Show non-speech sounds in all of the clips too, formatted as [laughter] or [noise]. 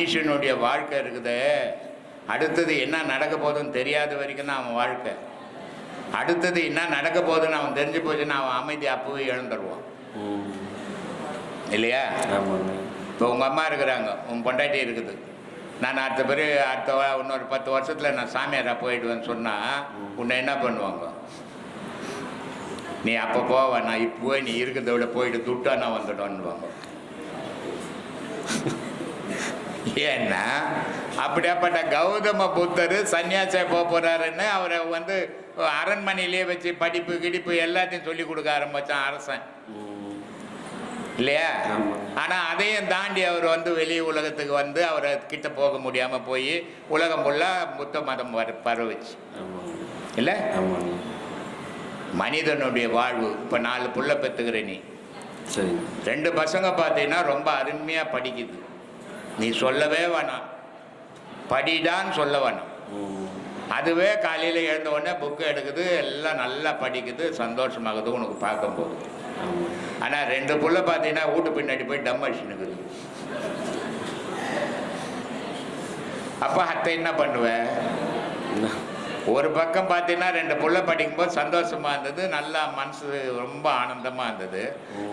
மனுஷனுடைய வாழ்க்கை இருக்குது. அடுத்தது என்ன நடக்க போகுதுன்னு தெரியாத வரைக்கும் தான் அவன் வாழ்க்கை. அடுத்தது என்ன நடக்க போகுதுன்னு அவன் தெரிஞ்சு போச்சுன்னா அவன் அமைதி அப்பவே இழந்துருவான் ம் இல்லையா இப்போ உங்கள் அம்மா இருக்கிறாங்க. உன் பொண்டாட்டி இருக்குது. நான் அடுத்த பிறகு அடுத்த இன்னொரு பத்து வருஷத்தில் நான் சாமியாராக போயிடுவேன்னு சொன்னால் உன்னை என்ன பண்ணுவாங்க? நீ அப்போ போவ நான் இப்போ நீ இருக்கிறத விட போயிட்டு துட்டா நான் வந்துட்டோன்னுவாங்க [laughs] ஏன்னா அப்படியாப்பட்ட கௌதம புத்தர் சன்னியாசியா போக போறாருன்னு அவரை வந்து அரண்மனையிலேயே வச்சு படிப்பு கிடிப்பு எல்லாத்தையும் சொல்லி கொடுக்க ஆரம்பிச்சான் அரசன். இல்லையா? ஆமா. ஆனா அதையும் தாண்டி அவர் வந்து வெளி உலகத்துக்கு வந்து அவரை கிட்ட போக முடியாம போய் உலகம் ஃபுல்லா புத்த மதம் வர பரவுச்சு. இல்ல? மனிதனுடைய வாழ்வு. இப்ப நாலு புள்ள பெத்துக்கிற நீ. ரெண்டு பசங்க பார்த்தீங்கன்னா ரொம்ப அருமையா படிக்குது. நீ சொல்லவே வேணாம். படிடான்னு சொல்ல வேணாம். அதுவே காலையில் எழுந்த உடனே புக்கு எடுக்குது எல்லாம் நல்லா படிக்குது சந்தோஷமாகுது உனக்கு பார்க்கும்போது ஆனால் ரெண்டு புள்ள பார்த்தீங்கன்னா வீட்டு பின்னாடி போய் டம் அடிச்சுனுக்குது அப்போ அத்தை என்ன பண்ணுவேன்? ஒரு பக்கம் பார்த்தீங்கன்னா ரெண்டு புள்ள படிக்கும்போது சந்தோஷமா இருந்தது நல்லா மனசு ரொம்ப ஆனந்தமா இருந்தது.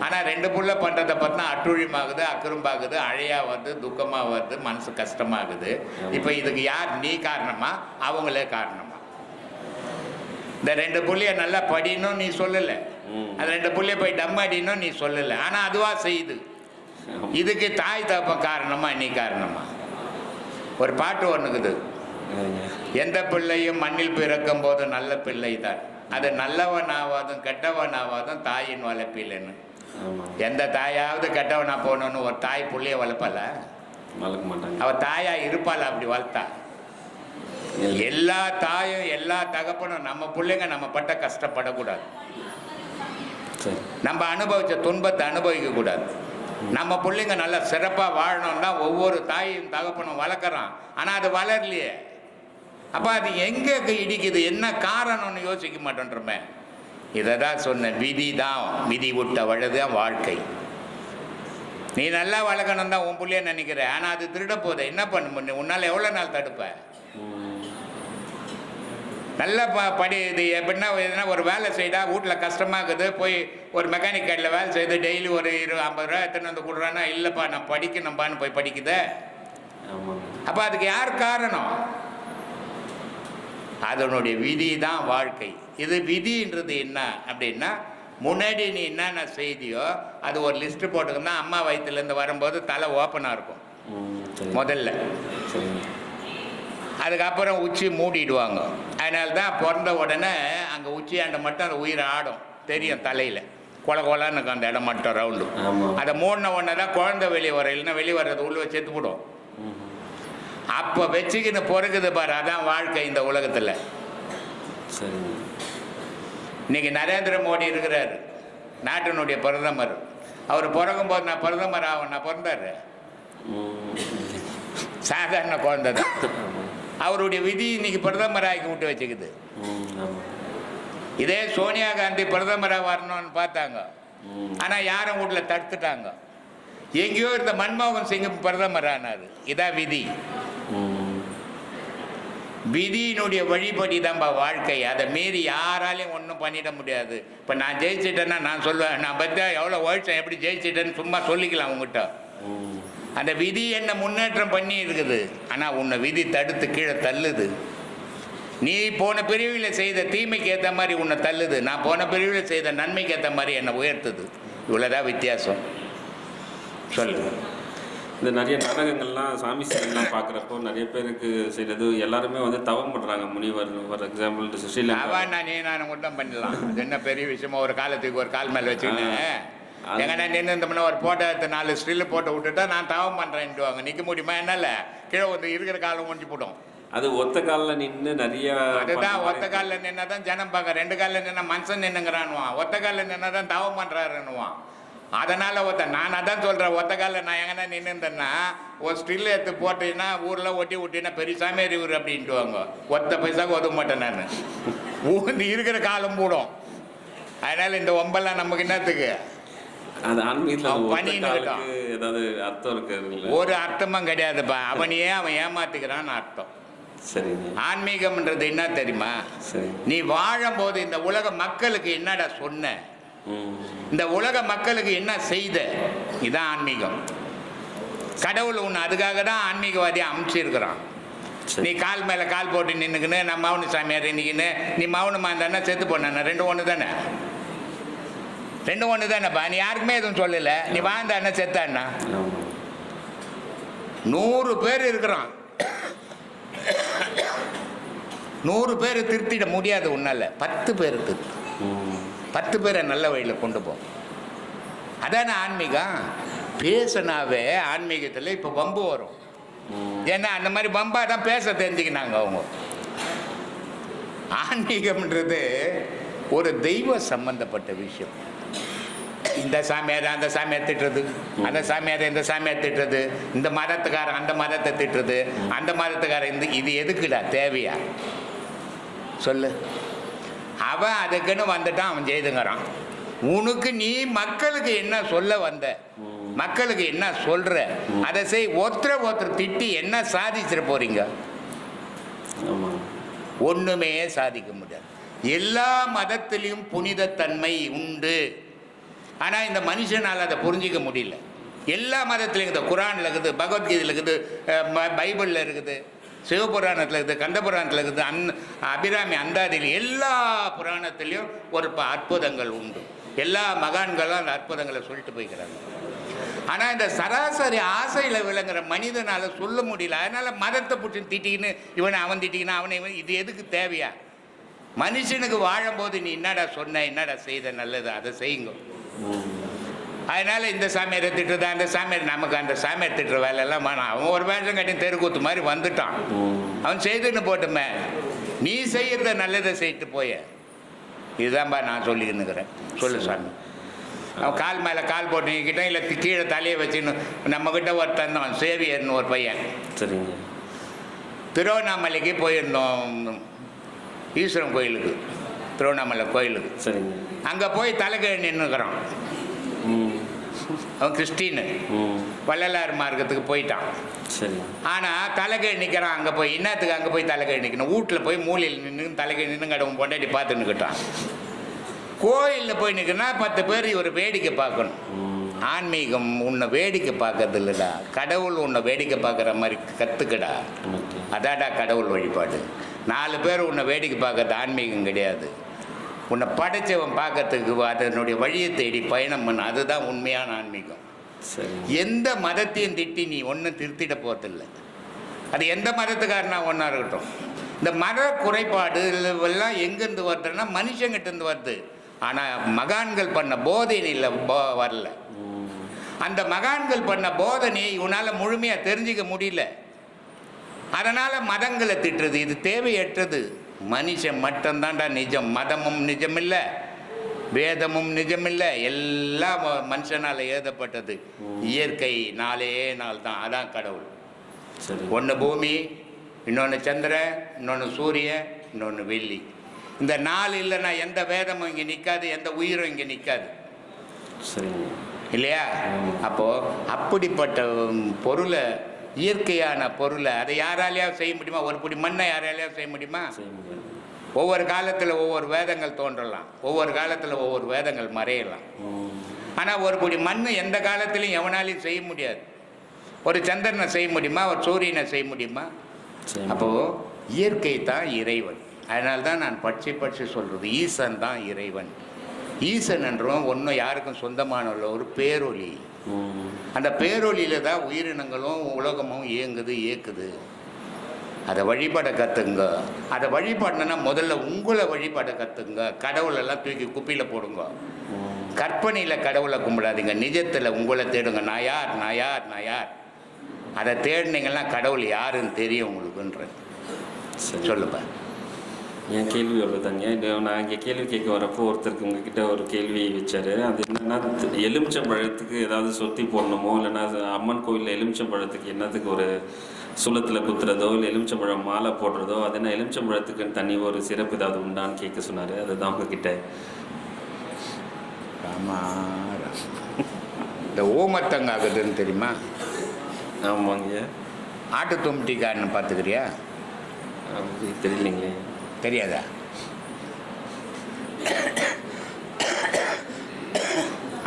ஆனால் ரெண்டு புள்ள பண்ணுறதை பார்த்தா அட்டுழியமாகுது அக்குறும்பாகுது அழையா வருது துக்கமா வருது மனசு கஷ்டமாகுது. இப்போ இதுக்கு யார் நீ காரணமா? அவங்களே காரணமா. இந்த ரெண்டு புள்ளைய நல்லா படினும் நீ சொல்லலை. அது ரெண்டு புள்ளைய போய் டம் அடினும் நீ சொல்லலை. ஆனால் அதுவா செய்யுது. இதுக்கு தாய் தப்ப காரணமா நீ காரணமா? ஒரு பாட்டு ஒன்றுக்குது. எந்த பிள்ளையும் மண்ணில் பிறக்கும் போது நல்ல பிள்ளை தான் அது நல்லவன் ஆவாதும் கெட்டவன் ஆவாதும் தாயின் வளர்ப்பில்லைன்னு. எந்த தாயாவது கெட்டவனா போகணும்னு ஒரு தாய் புள்ளைய வளர்ப்பாள? வளர்க்க மாட்டாங்க. அவ தாயா இருப்பாள் அப்படி வளர்த்தா. எல்லா தாயும் எல்லா தகப்பனும் நம்ம பிள்ளைங்க நம்ம பட்ட கஷ்டப்படக்கூடாது. நம்ம அனுபவிச்ச துன்பத்தை அனுபவிக்க கூடாது நம்ம பிள்ளைங்க நல்லா சிறப்பாக வாழணும் தான் ஒவ்வொரு தாயும் தகப்பனும் வளர்க்குறான். ஆனால் அது வளரலையே. அப்போ அது எங்கே இடிக்குது? என்ன காரணம்னு யோசிக்க மாட்டேன்றமே. இதை தான் சொன்னேன் விதி தான் விதி விட்ட வழுதான் வாழ்க்கை. நீ நல்லா வளர்க்கணும் தான் உன் பிள்ளைய நினைக்கிற. ஆனால் அது திருட போதே என்ன பண்ண? முடியும் உன்னால் எவ்வளோ நாள் தடுப்ப? நல்ல ப படி இது எப்படின்னா எதுனா ஒரு வேலை செய்தா வீட்டில் கஷ்டமாக இருக்குது. போய் ஒரு மெக்கானிக் கடையில் வேலை செய்து டெய்லி ஒரு இரு ஐம்பது ரூபா எத்தனை வந்து கொடுறான்னா இல்லைப்பா நான் படிக்கணும்பான்னு போய் படிக்குதே? அப்போ அதுக்கு யார் காரணம்? அதனுடைய விதி தான் வாழ்க்கை. இது விதின்றது என்ன அப்படின்னா முன்னாடி நீ என்னென்ன செய்தியோ அது ஒரு லிஸ்ட்டு போட்டுக்கன்னா அம்மா வயிற்றுலேருந்து வரும்போது தலை ஓப்பனாக இருக்கும். முதல்ல. அதுக்கப்புறம் உச்சி மூடிடுவாங்க. அதனால தான் பிறந்த உடனே அங்கே உச்சியாண்ட மட்டும் அந்த உயிர் ஆடும். தெரியும் தலையில். கொல கொலன்னு இருக்கும் அந்த இடம் மட்டும் ரவுண்டு அதை மூடின உடனே தான் குழந்தை வெளியே வரும். இல்லைன்னா வெளியே வர்றது உள்ள செத்து போடும். அப்போ வச்சுக்கின்னு பிறகுது பாரு அதான் வாழ்க்கை இந்த உலகத்தில். இன்னைக்கு நரேந்திர மோடி இருக்கிறார். நாட்டினுடைய பிரதமர். அவர் பிறக்கும்போது நான் பிரதமர் ஆகும் நான் பிறந்தாரு. சாதாரண குழந்தை தான். அவருடைய விதி இன்னைக்கு பிரதமர் ஆக்கி விட்டு வச்சுக்குது. இதே சோனியா காந்தி பிரதமராக வரணும்னு பார்த்தாங்க. ஆனால் யாரும் வீட்டில் தடுத்துட்டாங்க. எங்கேயோ இருந்த மன்மோகன் சிங் பிரதமர் ஆனார். இதான் விதி. விதியினுடைய வழிபடி தான்ப்பா வாழ்க்கை. அதை மீறி யாராலையும் ஒன்றும் பண்ணிட முடியாது. இப்போ நான் ஜெயிச்சிட்டேன்னா நான் சொல்லுவேன் நான் பற்றி எவ்வளோ உழைச்சேன் எப்படி ஜெயிச்சிட்டேன்னு சும்மா சொல்லிக்கலாம் உங்ககிட்ட. அந்த விதி என்ன முன்னேற்றம் பண்ணி இருக்குது. ஆனால் உன்னை விதி தடுத்து கீழே தள்ளுது. நீ போன பிரிவில் செய்த தீமைக்கு ஏற்ற மாதிரி உன்னை தள்ளுது. நான் போன பிரிவில் செய்த நன்மைக்கு ஏற்ற மாதிரி என்னை உயர்த்துது. இவ்வளோதான் வித்தியாசம். சொல்லு. இந்த நிறைய நாடகங்கள்லாம் சாமி சிலைகள்லாம் பார்க்குறப்போ நிறைய பேருக்கு செய்கிறது எல்லாருமே வந்து தவம் பண்ணுறாங்க முனிவர் ஃபார் எக்ஸாம்பிள் ஸ்ரீலங்கா அவன் நான் நீ நான் மட்டும் பண்ணிடலாம் அது என்ன பெரிய விஷயமா ஒரு காலத்துக்கு ஒரு கால் மேலே வச்சுக்கின்னு அது- எங்கன்னா நின்று இருந்தோம்னா ஒரு போட்டோ எடுத்து நாலு ஸ்டில்லு போட்டு விட்டுட்டா நான் தவம் பண்ணுறேன்ட்டுவாங்க நிற்க முடியுமா என்னால கீழே வந்து இருக்கிற காலம் முடிஞ்சு போடும். அது ஒத்த காலில் நின்று நிறைய அதுதான் ஒத்த காலில் நின்னா தான் ஜனம் பார்க்க ரெண்டு காலில் நின்னா மனுஷன் நின்னுங்கிறானுவான் ஒத்த காலில் நின்னா தான் தவம் பண்ணுறாருன்னுவான் அதனால ஒத்த நான் அதான் சொல்கிறேன் ஒத்த காலில் நான் எங்கன்னா நின்றுந்தேன்னா ஒரு ஸ்டில் எடுத்து போட்டீங்கன்னா ஊரில் ஒட்டி விட்டீங்கன்னா பெருசாமே இவர் அப்படின்ட்டுவாங்க. ஒத்த பைசாக்கு ஒதுக்க மாட்டேன் நான். ஊந்து இருக்கிற காலம் கூடும் அதனால இந்த ஒம்பெல்லாம் நமக்கு என்னத்துக்கு? அது ஏதாவது அர்த்தம் இருக்குங்களா ஒரு அர்த்தமும் கிடையாதுப்பா. அவனையே அவன் ஏமாத்துக்கிறான்னு அர்த்தம். சரிங்க. ஆன்மீகம்ன்றது என்ன தெரியுமா? சரி. நீ வாழும்போது இந்த உலக மக்களுக்கு என்னடா சொன்ன? இந்த உலக மக்களுக்கு என்ன செய்த? இதான் ஆன்மீகம். கடவுள் உன்னை அதுக்காக தான் ஆன்மீகவாதி அமைச்சிருக்கிறான் சரி. நீ கால் மேலே கால் போட்டு நின்றுக்கின்னு நான் மௌன சாமியார் நிற்கின்னு நீ மௌனமாக இருந்தானே செத்து போன ரெண்டு ஒன்று தானே? ரெண்டு ஒன்று தானேப்பா நீ யாருக்குமே எதுவும் சொல்லலை. நீ வாழ்ந்தாண்ணா செத்தாண்ணா நூறு பேர் இருக்கிறான். நூறு பேர் திருத்திட முடியாது உன்னால. பத்து பேர் திருத்து. பத்து பேரை நல்ல வழியில் கொண்டு போகும் அதானே ஆன்மீகம்? பேசினாவே ஆன்மீகத்தில் இப்போ பம்பு வரும். ஏன்னா அந்த மாதிரி பம்பாக தான் பேச தெரிஞ்சுக்கினாங்க அவங்க. ஆன்மீகம்ன்றது ஒரு தெய்வ சம்பந்தப்பட்ட விஷயம். இந்த சாமியார் அந்த சாமியார் திட்டுறது. அந்த சாமியார் இந்த சாமியார் திட்டுறது. இந்த மதத்துக்காரன் அந்த மதத்தை திட்டுறது. அந்த மதத்துக்காரன் இந்த இது எதுக்குடா? தேவையா? சொல்லு. அவன் அதுக்குன்னு வந்துட்டான் அவன் செய்துங்கிறான் உனக்கு நீ மக்களுக்கு என்ன சொல்ல வந்த? மக்களுக்கு என்ன சொல்ற? அதை செய் ஒருத்தரை ஒருத்தர் திட்டி என்ன சாதிச்சிட போறீங்க? ஒண்ணுமே சாதிக்க முடியாது. எல்லா மதத்திலையும் புனிதத்தன்மை உண்டு. ஆனால் இந்த மனுஷனால் அதை புரிஞ்சிக்க முடியல. எல்லா மதத்திலையும் இருக்குது குரானில் இருக்குது பகவத்கீதையில் இருக்குது பைபிளில் இருக்குது. சிவபுராணத்தில் இருக்குது கந்தபுராணத்தில் இருக்குது அந் அபிராமி அந்தாதியில் எல்லா புராணத்துலேயும் ஒரு ப அற்புதங்கள் உண்டு. எல்லா மகான்களும் அந்த அற்புதங்களை சொல்லிட்டு போய்க்கிறாங்க. ஆனால் இந்த சராசரி ஆசையில் விளங்குற மனிதனால் சொல்ல முடியல. அதனால் மதத்தை பிடிச்சி திட்டிக்கின்னு இவனை அவன் திட்டிக்கினா அவனை இவன் இது எதுக்கு தேவையா? மனுஷனுக்கு வாழும்போது நீ என்னடா சொன்ன என்னடா செய்த நல்லது அதை செய்யுங்க. அதனால இந்த சாமியாரை திட்டுறது? அந்த சாமியார் நமக்கு அந்த சாமியார் திட்டுற வேலையெல்லாம் வேணாம். அவன் ஒரு வேஷம் கட்டி தெருக்கூத்து மாதிரி வந்துட்டான். அவன் செய்துன்னு போட்டுமே. நீ செய்யறத நல்லதை செய்துட்டு போய. இதுதான்பா நான் சொல்லிக்கின்னுக்கிறேன் சொல்லு சாமி. அவன் கால் மேலே கால் போட்டு நிற்கிட்டான் இல்லை கீழே தலையை வச்சுன்னு நம்மக்கிட்ட ஒருத்தன் தான் சேவியர்னு ஒரு பையன். சரிங்க. திருவண்ணாமலைக்கு போயிருந்தோம். ஈஸ்வரன் கோயிலுக்கு. திருவண்ணாமலை கோயிலுக்கு. சரிங்க. அங்கே போய் தலைக்கீழ் நின்றுக்கிறான் ம் அவன் கிறிஸ்டின்னு. வள்ளலார் மார்க்கத்துக்கு போயிட்டான். சரி. ஆனால் தலைகீழ் நிற்கிறான் அங்கே போய் என்னத்துக்கு அங்கே போய் தலைகீழ் நிற்கணும் வீட்டில் போய் மூலையில் நின்று தலைகீழ் நின்று கடவுன் பொண்டாட்டி பார்த்து நிற்கட்டான் கோயிலில் போய் நிற்கணும்னா பத்து பேர் இவர் வேடிக்கை பார்க்கணும். ஆன்மீகம் உன்னை வேடிக்கை பார்க்கறது இல்லைடா கடவுள் உன்னை வேடிக்கை பார்க்குற மாதிரி கற்றுக்கடா அதாடா கடவுள் வழிபாடு. நாலு பேர் உன்னை வேடிக்கை பார்க்கறது ஆன்மீகம் கிடையாது. உன்னை படைச்சவன் பார்க்கறதுக்கு அதனுடைய வழியை தேடி பயணம் பண்ண. அதுதான் உண்மையான ஆன்மீகம். சரி. எந்த மதத்தையும் திட்டி நீ ஒன்றும் திருத்திட போகிறதில்ல அது எந்த மதத்துக்காரனா ஒன்றா இருக்கட்டும். இந்த மத குறைபாடு எல்லாம் எங்கேருந்து வருதுன்னா மனுஷங்கிட்டேருந்து வருது. ஆனால் மகான்கள் பண்ண போதையில் போ வரல. அந்த மகான்கள் பண்ண போதனையை இவனால் முழுமையாக தெரிஞ்சிக்க முடியல. அதனால் மதங்களை திட்டுறது இது தேவையற்றது. மனுஷன் மட்டும்தான்டா நிஜம். மதமும் நிஜம் இல்லை வேதமும் நிஜம் இல்லை எல்லாம் மனுஷனால் எழுதப்பட்டது. இயற்கை நாலே நாள் தான் அதான் கடவுள். சரி. ஒன்று பூமி இன்னொன்று சந்திரன் இன்னொன்று சூரியன் இன்னொன்று வெள்ளி. இந்த நாள் இல்லைன்னா எந்த வேதமும் இங்கே நிற்காது எந்த உயிரும் இங்கே நிற்காது இல்லையா? அப்போ அப்படிப்பட்ட பொருளை இயற்கையான பொருளை அதை யாராலையாவது செய்ய முடியுமா? ஒரு பிடி மண்ணை யாராலையாவது செய்ய முடியுமா? ஒவ்வொரு காலத்தில் ஒவ்வொரு வேதங்கள் தோன்றலாம். ஒவ்வொரு காலத்தில் ஒவ்வொரு வேதங்கள் மறையலாம். ஆனால் ஒரு பிடி மண் எந்த காலத்திலையும் எவனாலையும் செய்ய முடியாது. ஒரு சந்திரனை செய்ய முடியுமா? ஒரு சூரியனை செய்ய முடியுமா? அப்போது இயற்கை தான் இறைவன். அதனால தான் நான் பட்சி பட்சி சொல்கிறது ஈசன் தான் இறைவன். ஈசன் என்றும் ஒன்றும் யாருக்கும் சொந்தமான ஒரு பேரொளி ம் அந்த பேரொளியில் தான் உயிரினங்களும் உலகமும் இயங்குது இயக்குது. அதை வழிபட கற்றுங்க அதை வழிபடணுன்னா முதல்ல உங்களை வழிபட கற்றுங்க கடவுளெல்லாம் தூக்கி குப்பையில் போடுங்க. கற்பனையில் கடவுளை கும்பிடாதீங்க. நிஜத்தில் உங்களை தேடுங்க. நான் யார்? நான் யார்? நான் யார்? அதை தேடினீங்கன்னா கடவுள் யாருன்னு தெரியும் உங்களுக்குன்ற சொல்லுப்பா. என் கேள்வி அவ்வளோதாங்க இது நான் இங்கே கேள்வி கேட்க வரப்போ ஒருத்தருக்கு உங்ககிட்ட ஒரு கேள்வி வச்சாரு. அது என்னன்னா எலுமிச்சம்பழத்துக்கு ஏதாவது சொத்தி போடணுமோ? இல்லைன்னா அம்மன் கோயிலில் எலுமிச்சம்பழத்துக்கு என்னத்துக்கு ஒரு சுளத்தில் குத்துறதோ? இல்லை எலுமிச்சம்பழம் மாலை போடுறதோ? அது என்ன எலுமிச்சம்பழத்துக்குன்னு தனி ஒரு சிறப்பு ஏதாவது உண்டான்னு கேட்க சொன்னார். அதுதான் உங்ககிட்ட. ராமா. இந்த ஊமத்தங்காகுதுன்னு தெரியுமா? ஆமாங்க. ஆட்டு தும்பிட்டிக்காரன்னு பார்த்துக்கிறியா? அப்படி தெரியலைங்களே. தெரியாதா?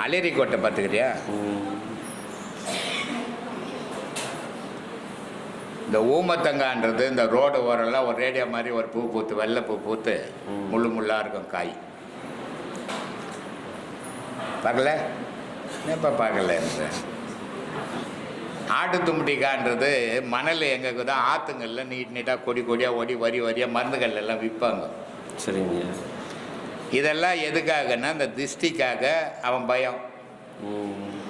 அலேரிக்கோட்டை பார்த்துக்கிறியா? இந்த ஊமத்தங்கான்றது இந்த ரோடு ஓரெல்லாம் ஒரு ரேடியோ மாதிரி ஒரு பூ பூத்து வெள்ளை பூ பூத்து முள்ளு முள்ளாக இருக்கும் காய். பார்க்கல? ஏப்பா பார்க்கல? இந்த ஆட்டு தும்பிட்டிக்கான்றது மணல் எங்கே தான் ஆற்றுங்களில் நீட் நீட்டாக கொடி கொடியாக ஓடி வரி வரியாக மருந்துகள் எல்லாம் விற்பாங்க. சரிங்க. இதெல்லாம் எதுக்காகன்னா இந்த திஷ்டிக்காக அவன் பயம்.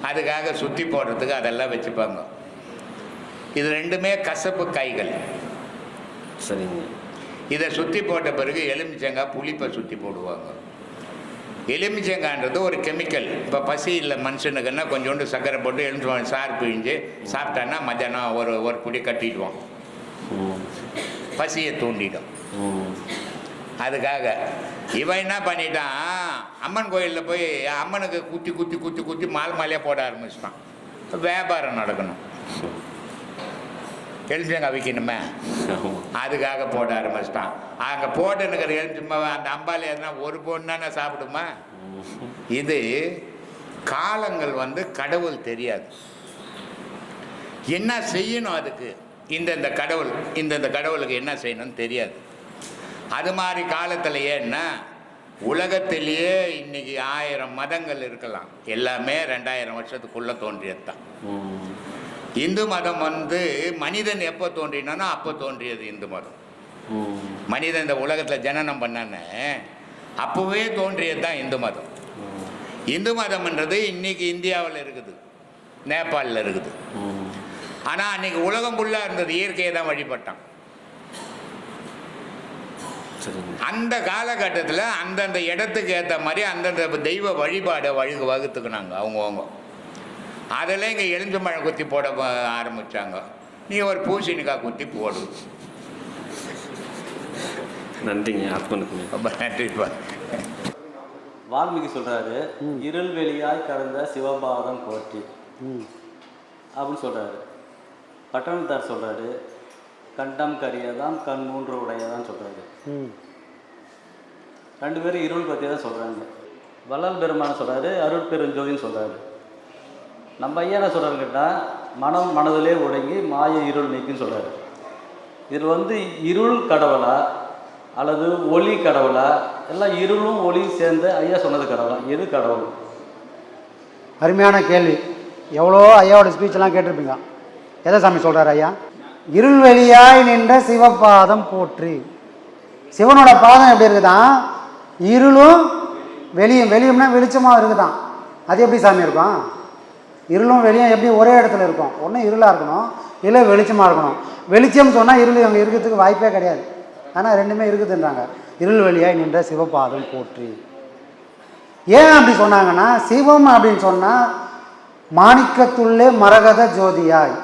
அதுக்காக சுற்றி போடுறதுக்கு அதெல்லாம் வச்சுப்பாங்க. இது ரெண்டுமே கசப்பு காய்கள் சரிங்க. இதை சுற்றி போட்ட பிறகு எலுமிச்சங்காய் புளிப்பை சுற்றி போடுவாங்க. எலுமிச்சங்கான்றது ஒரு கெமிக்கல். இப்போ பசி இல்லை மனுஷனுக்குன்னா கொஞ்சோண்டு சர்க்கரை போட்டு எலுமிச்சம் சாறு பிழிஞ்சு சாப்பிட்டான்னா மத்தியானம் ஒரு ஒரு குடி கட்டிடுவோம். ம், பசியை தூண்டிடும். ம், அதுக்காக இவன் என்ன பண்ணிட்டான்? அம்மன் கோயிலில் போய் அம்மனுக்கு குத்தி குத்தி குத்தி குத்தி மாலை மாலையாக போட ஆரம்பிச்சிட்டான். வியாபாரம் நடக்கணும். எலுமிச்சங்காய் விற்கணுமே அதுக்காக போட ஆரம்பிச்சிட்டான். அங்கே போட்டுன்னுக்கிற எலுமிச்சம்பா அந்த அம்பாலி எதுனா ஒரு பொண்ணு தானே சாப்பிடுமா? இது காலங்கள் வந்து கடவுள் தெரியாது. என்ன செய்யணும் அதுக்கு? இந்தந்த கடவுள் இந்தந்த கடவுளுக்கு என்ன செய்யணும்னு தெரியாது. அது மாதிரி காலத்தில் ஏன்னா உலகத்திலேயே இன்னைக்கு ஆயிரம் மதங்கள் இருக்கலாம். எல்லாமே ரெண்டாயிரம் வருஷத்துக்குள்ளே தோன்றியது தான் இந்து மதம் வந்து மனிதன் எப்போ தோன்றினானோ அப்போ தோன்றியது இந்து மதம். மனிதன் இந்த உலகத்தில் ஜனனம் பண்ணானே அப்போவே தோன்றியது தான் இந்து மதம். இந்து மதம்ன்றது இன்னைக்கு இந்தியாவில் இருக்குது நேபாளில் இருக்குது. ஆனால் அன்னைக்கு உலகம் ஃபுல்லாக இருந்தது இயற்கையை தான் வழிபட்டான். அந்த காலகட்டத்தில் அந்தந்த இடத்துக்கு ஏற்ற மாதிரி அந்தந்த தெய்வ வழிபாடை வழி வகுத்துக்கினாங்க அவங்கவுங்க. அதில் இங்கே எலுஞ்சம்பழம் குத்தி போட ஆரம்பிச்சாங்க. நீ ஒரு பூசணிக்காய் குத்தி போடு. நன்றிங்க ஆத்மனுக்குமே ரொம்ப நன்றிப்பா வால்மீகி சொல்றாரு இருள் வெளியாய் கடந்த சிவபாதம் போற்றி. ம். அப்படின்னு சொல்றாரு. பட்டணத்தார் சொல்றாரு கண்டம் கரியதாம் கண் மூன்று உடையதான் சொல்றாரு. ம். ரெண்டு பேரும் இருள் பற்றி தான் சொல்றாங்க. வள்ளல் பெருமான சொல்றாரு அருள் பெருஞ்சோதின்னு சொல்றாரு. நம்ம ஐயா என்ன சொல்றாரு கேட்டால் மனம் மனதிலே ஒடுங்கி மாய இருள் நீக்குன்னு சொல்கிறார் இதில் வந்து இருள் கடவுளா அல்லது ஒளி கடவுளா? எல்லாம் இருளும் ஒளியும் சேர்ந்து ஐயா சொன்னது கடவுளா? எது கடவுள்? அருமையான கேள்வி. எவ்வளோ ஐயாவோட ஸ்பீச்செல்லாம் கேட்டிருப்பீங்க. எதை சாமி சொல்கிறார் ஐயா? இருள் வெளியாய் நின்ற சிவபாதம் போற்றி. சிவனோட பாதம் எப்படி இருக்குதான் இருளும் வெளியும் வெளியும்னா வெளிச்சமாக இருக்குதான். அது எப்படி சாமி இருக்கும்? இருளும் வெளியும் எப்படி ஒரே இடத்துல இருக்கும்? ஒன்று இருளாக இருக்கணும் இல்லை வெளிச்சமாக இருக்கணும். வெளிச்சம் சொன்னால் இருள் அங்கே இருக்கிறதுக்கு வாய்ப்பே கிடையாது. ஆனால் ரெண்டுமே இருக்குதுன்றாங்க. இருள் வெளியாய் நின்ற சிவபாதம் போற்றி. ஏன் அப்படி சொன்னாங்கன்னா சிவம் அப்படின்னு சொன்னால் மாணிக்கத்துள்ளே மரகத ஜோதியாய்.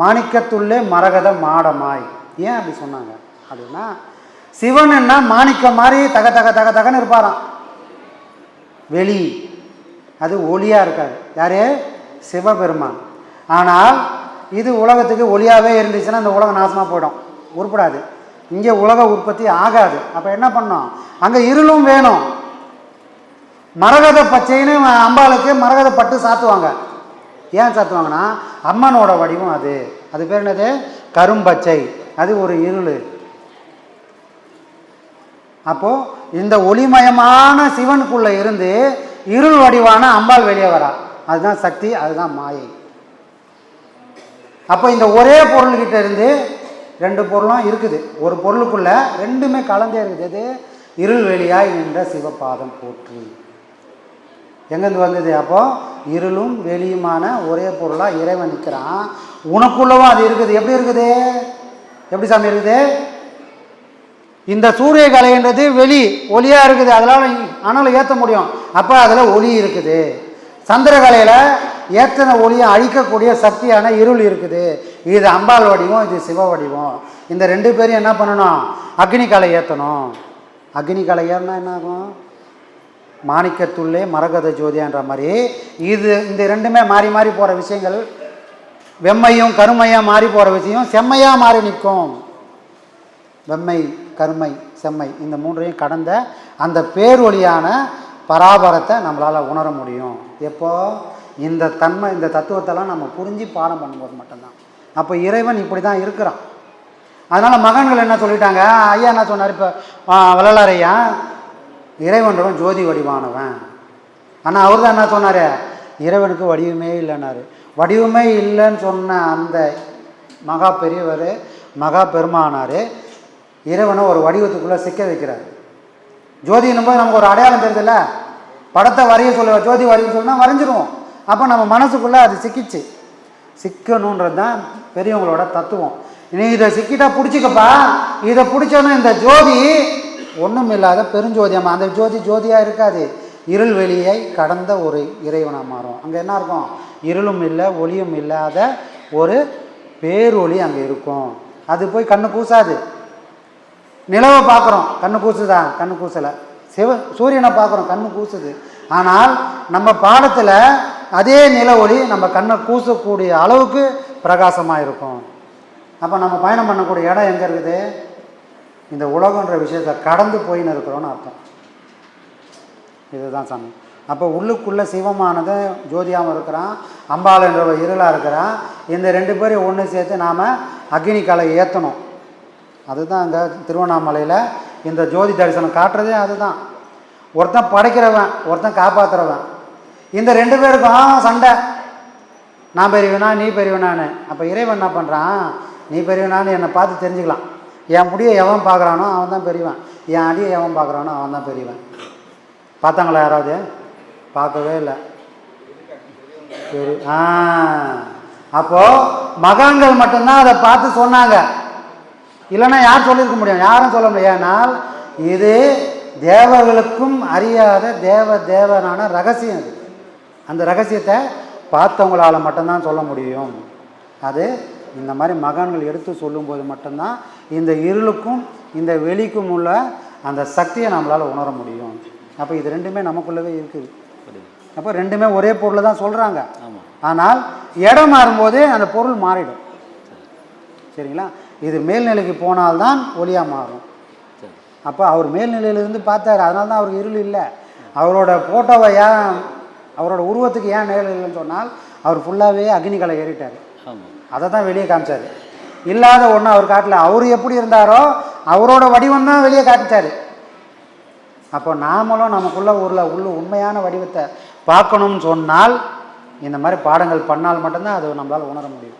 மாணிக்கத்துள்ளே மரகத மாடமாய். ஏன் அப்படி சொன்னாங்க? அப்படின்னா சிவன் என்ன மாணிக்கம் மாதிரி தக தக தக தகன்னு இருப்பாராம். வெளி. அது ஒளியாக இருக்காது. யார்? சிவபெருமான். ஆனால் இது உலகத்துக்கு ஒளியாகவே இருந்துச்சுன்னா இந்த உலகம் நாசமாக போயிடும். உருப்படாது. இங்கே உலக உற்பத்தி ஆகாது. அப்போ என்ன பண்ணோம் அங்கே இருளும் வேணும். மரகத பச்சைன்னு அம்பாளுக்கு மரகத பட்டு சாத்துவாங்க. ஏன் சாத்துவாங்கன்னா? அம்மனோட வடிவம் அது. அது பேர் என்னது? கரும்பச்சை. அது ஒரு இருள். அப்போது இந்த ஒளிமயமான சிவனுக்குள்ளே இருந்து இருள் வடிவான அம்பாள் வெளியே வரா. அதுதான் சக்தி அதுதான் மாயை. அப்போ இந்த ஒரே பொருள்கிட்ட இருந்து ரெண்டு பொருளும் இருக்குது. ஒரு பொருளுக்குள்ள ரெண்டுமே கலந்தே இருக்குது. இருள் வெளியாய் நின்ற சிவபாதம் போற்றி. எங்கேருந்து வந்தது? அப்போது இருளும் வெளியுமான ஒரே பொருளாக இறைவன் நிற்கிறான் உனக்குள்ளவும் அது இருக்குது. எப்படி இருக்குது? எப்படி சாமி இருக்குது? இந்த சூரிய கலைன்றது வெளி ஒளியாக இருக்குது. அதனால் அனல் ஏற்ற முடியும். அப்போ அதில் ஒளி இருக்குது. சந்திரகலையில் ஏற்றின ஒளியை அழிக்கக்கூடிய சக்தியான இருள் இருக்குது. இது அம்பாள் வடிவம் இது சிவ வடிவம். இந்த ரெண்டு பேரும் என்ன பண்ணணும்? அக்னி கலை ஏற்றணும் அக்னி கலை ஏறினா என்ன ஆகும்? மாணிக்கத்துள்ளே மரகத ஜோதியான்ற மாதிரி. இது இந்த ரெண்டுமே மாறி மாறி போகிற விஷயங்கள். வெம்மையும் கருமையாக மாறி போகிற விஷயம். செம்மையாக மாறி நிற்கும். வெம்மை கருமை செம்மை இந்த மூன்றையும் கடந்த அந்த பேரொழியான பராபரத்தை நம்மளால் உணர முடியும். எப்போ? இந்த தன்மை இந்த தத்துவத்தெல்லாம் நம்ம புரிஞ்சு பாடம் பண்ணும்போது மட்டும்தான். அப்போ இறைவன் இப்படி தான் இருக்கிறான். அதனால் மகன்கள் என்ன சொல்லிட்டாங்க? ஐயா என்ன சொன்னார்? இப்போ வள்ளலாரையா இறைவன்றவன் ஜோதி வடிவானவன். ஆனால் அவர் தான் என்ன சொன்னார்? இறைவனுக்கு வடிவமே இல்லைன்னாரு. வடிவமே இல்லைன்னு சொன்ன அந்த மகா பெரியவர் மகா பெருமானார் இறைவனை ஒரு வடிவத்துக்குள்ளே சிக்க வைக்கிறார். ஜோதினும் போது நமக்கு ஒரு அடையாளம் தெரியுதுல்ல? படத்தை வரைய சொல்ல ஜோதி வரைய சொன்னால் வரைஞ்சிருவோம் அப்போ நம்ம மனசுக்குள்ளே அது சிக்கிச்சு. சிக்கணுன்றது தான் பெரியவங்களோட தத்துவம். நீ இதை சிக்கிட்டா பிடிச்சிக்கப்பா. இதை பிடிச்சோன்னா இந்த ஜோதி ஒன்றும் இல்லாத பெருஞ்சோதியம்மா அந்த ஜோதி ஜோதியாக இருக்காது. இருள் வெளியை கடந்த ஒரு இறைவனாக மாறும். அங்கே என்ன இருக்கும்? இருளும் இல்லை ஒளியும் இல்லாத ஒரு பேரொளி அங்கே இருக்கும். அது போய் கண்ணு கூசாது. நிலவை பார்க்குறோம். கண்ணு கூசுதா? கண்ணு கூசலை. சிவ சூரியனை பார்க்குறோம். கண்ணு கூசுது. ஆனால் நம்ம பாடத்தில் அதே நில ஒளி நம்ம கண்ணை கூசக்கூடிய அளவுக்கு பிரகாசமாக இருக்கும் அப்போ நம்ம பயணம் பண்ணக்கூடிய இடம் எங்கே இருக்குது? இந்த உலகன்ற விஷயத்தை கடந்து போயின்னு இருக்கிறோன்னு அர்த்தம். இதுதான் சாமி. அப்போ உள்ளுக்குள்ளே சிவமானது ஜோதியாகவும் இருக்கிறான் அம்பாள் என்ற இருளாக இருக்கிறான் இந்த ரெண்டு பேரையும் ஒன்று சேர்த்து நாம் அக்னி கலை ஏற்றணும் அதுதான் அங்கே திருவண்ணாமலையில் இந்த ஜோதி தரிசனம் காட்டுறதே அதுதான். ஒருத்தன் படைக்கிறவன் ஒருத்தன் காப்பாற்றுறவன் இந்த ரெண்டு பேருக்கும் சண்டை. நான் பெரியவனா நீ பெரியவனான்னு. அப்போ இறைவன் என்ன பண்ணுறான் நீ பெரியவனான்னு என்னை பார்த்து தெரிஞ்சுக்கலாம். என் முடியை எவன் பார்க்குறானோ அவன் தான் பெரியவன். என் அடியை எவன் பார்க்குறானோ அவன் தான் பெரியவன். பார்த்தாங்களா யாராவது? பார்க்கவே இல்லை. சரி ஆ. அப்போது மகான்கள் மட்டும்தான் அதை பார்த்து சொன்னாங்க. இல்லைன்னா யார் சொல்லியிருக்க முடியும்? யாரும் சொல்ல முடியும். ஏன்னால் இது தேவர்களுக்கும் அறியாத தேவ தேவனான ரகசியம் இது. அந்த ரகசியத்தை பார்த்தவங்களால மட்டும்தான் சொல்ல முடியும். அது இந்த மாதிரி மகான்கள் எடுத்து சொல்லும்போது மட்டும்தான் இந்த இருளுக்கும் இந்த வெளிக்கும் உள்ள அந்த சக்தியை நம்மளால் உணர முடியும். அப்போ இது ரெண்டுமே நமக்குள்ளவே இருக்குது. அப்போ ரெண்டுமே ஒரே பொருளை தான் சொல்கிறாங்க ஆமாம் ஆனால் இடம் மாறும்போது அந்த பொருள் மாறிடும். சரிங்களா? இது மேல்நிலைக்கு போனால்தான் ஒளியாக மாறும். சரி அப்போ அவர் மேல்நிலையிலிருந்து பார்த்தாரு. அதனால தான் அவருக்கு இருள் இல்லை. அவரோட ஃபோட்டோவை ஏன் அவரோட உருவத்துக்கு ஏன் நேரில் இல்லைன்னு சொன்னால் அவர் ஃபுல்லாகவே அக்னிகளை ஏறிட்டார். அதை தான் வெளியே காமிச்சார். இல்லாத ஒன்று அவர் காட்டல. அவர் எப்படி இருந்தாரோ அவரோட வடிவம் தான் வெளியே காமிச்சார் அப்போ நாமளும் நமக்குள்ள உள்ள உள்ள உண்மையான வடிவத்தை பார்க்கணும்னு சொன்னால் இந்த மாதிரி பாடங்கள் பண்ணால் மட்டும்தான் அது நம்மளால் உணர முடியும்.